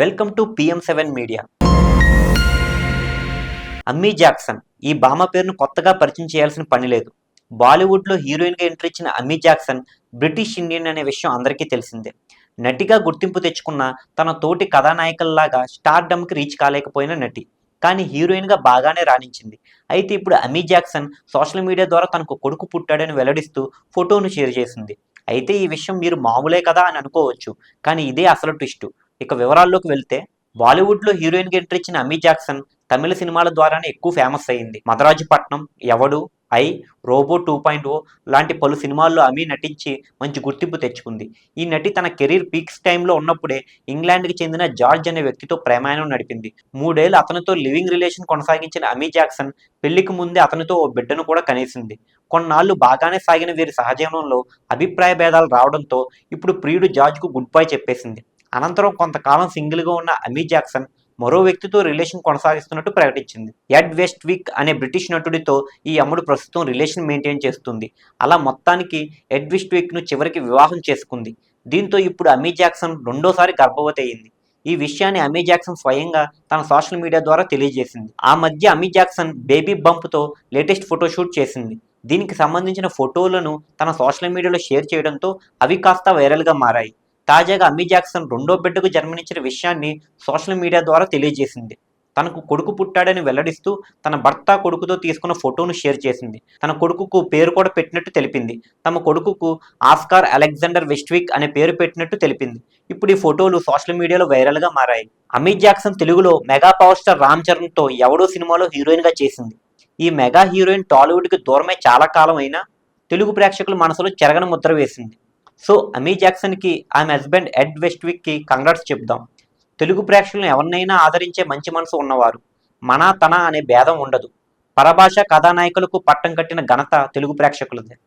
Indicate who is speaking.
Speaker 1: Welcome to PM seven media. Amy Jackson ఈ భామ పేరును కొత్తగా పరిచయం చేయాల్సిన పని లేదు. బాలీవుడ్లో హీరోయిన్గా ఎంట్రీ ఇచ్చిన అమ్మీ జాక్సన్ బ్రిటిష్ ఇండియన్ అనే విషయం అందరికీ తెలిసిందే. నటిగా గుర్తింపు తెచ్చుకున్న తన తోటి కథానాయకుల్లాగా స్టార్డమ్కి రీచ్ కాలేకపోయిన నటి. కానీ హీరోయిన్గా బాగానే రాణించింది. అయితే ఇప్పుడు అమీ జాక్సన్ సోషల్ మీడియా ద్వారా తనకు కొడుకు పుట్టాడని వెల్లడిస్తూ ఫోటోను షేర్ చేసింది. అయితే ఈ విషయం మీరు మామూలే కదా అని అనుకోవచ్చు. కానీ ఇదే అసలు ట్విస్ట్. ఇక వివరాల్లోకి వెళ్తే బాలీవుడ్లో హీరోయిన్గా ఎంట్రీ ఇచ్చిన అమీ జాక్సన్ తమిళ సినిమాల ద్వారానే ఎక్కువ ఫేమస్ అయింది. Madrasapattinam Yevadu I Robo two point O లాంటి పలు సినిమాల్లో అమీ నటించి మంచి గుర్తింపు తెచ్చుకుంది. ఈ నటి తన కెరీర్ పీక్స్ టైంలో ఉన్నప్పుడే ఇంగ్లాండ్కి చెందిన జార్జ్ అనే వ్యక్తితో ప్రేమాయణం నడిపింది. మూడేళ్ళు అతనితో లివింగ్ రిలేషన్ కొనసాగించిన అమీ జాక్సన్ పెళ్ళికి ముందే అతనితో ఓ బిడ్డను కూడా కనేసింది. కొన్నాళ్ళు బాగానే సాగిన వీరి సహజీవనంలో అభిప్రాయ భేదాలు రావడంతో ఇప్పుడు ప్రియుడు జార్జ్కు గుడ్ బై చెప్పేసింది. అనంతరం కొంతకాలం సింగిల్గా ఉన్న అమీ జాక్సన్ మరో వ్యక్తితో రిలేషన్ కొనసాగిస్తున్నట్టు ప్రకటించింది. ఎడ్ వెస్ట్ విక్ అనే బ్రిటిష్ నటుడితో ఈ అమ్ముడు ప్రస్తుతం రిలేషన్ మెయింటైన్ చేస్తుంది. అలా మొత్తానికి ఎడ్ వెస్ట్ విక్ను చివరికి వివాహం చేసుకుంది. దీంతో ఇప్పుడు అమీ జాక్సన్ రెండోసారి గర్భవతి అయింది. ఈ విషయాన్ని అమీ జాక్సన్ స్వయంగా తన సోషల్ మీడియా ద్వారా తెలియజేసింది. ఆ మధ్య అమీ జాక్సన్ బేబీ బంప్తో లేటెస్ట్ ఫోటోషూట్ చేసింది. దీనికి సంబంధించిన ఫోటోలను తన సోషల్ మీడియాలో షేర్ చేయడంతో అవి కాస్త వైరల్గా మారాయి. తాజాగా అమ్మీ జాక్సన్ రెండో బిడ్డకు జన్మనిచ్చిన విషయాన్ని సోషల్ మీడియా ద్వారా తెలియజేసింది. తనకు కొడుకు పుట్టాడని వెల్లడిస్తూ తన భర్త కొడుకుతో తీసుకున్న ఫోటోను షేర్ చేసింది. తన కొడుకుకు పేరు కూడా పెట్టినట్టు తెలిపింది. తమ కొడుకుకు ఆస్కార్ అలెగ్జాండర్ వెస్ట్విక్ అనే పేరు పెట్టినట్టు తెలిపింది. ఇప్పుడు ఈ ఫోటోలు సోషల్ మీడియాలో వైరల్గా మారాయి. అమీ జాక్సన్ తెలుగులో మెగా పవర్ స్టార్ రామ్ చరణ్తో ఎవడో సినిమాలో హీరోయిన్గా చేసింది. ఈ మెగా హీరోయిన్ టాలీవుడ్కి దూరమే చాలా కాలం అయినా తెలుగు ప్రేక్షకుల మనసులో చెరగని ముద్ర వేసింది. సో అమీ జాక్సన్కి ఆమె హస్బెండ్ ఎడ్ వెస్ట్విక్కి కంగ్రాట్స్ చెప్దాం. తెలుగు ప్రేక్షకులను ఎవరినైనా ఆదరించే మంచి మనసు ఉన్నవారు. మన తన అనే భేదం ఉండదు. పరభాష కథానాయకులకు పట్టం కట్టిన ఘనత తెలుగు ప్రేక్షకులదే.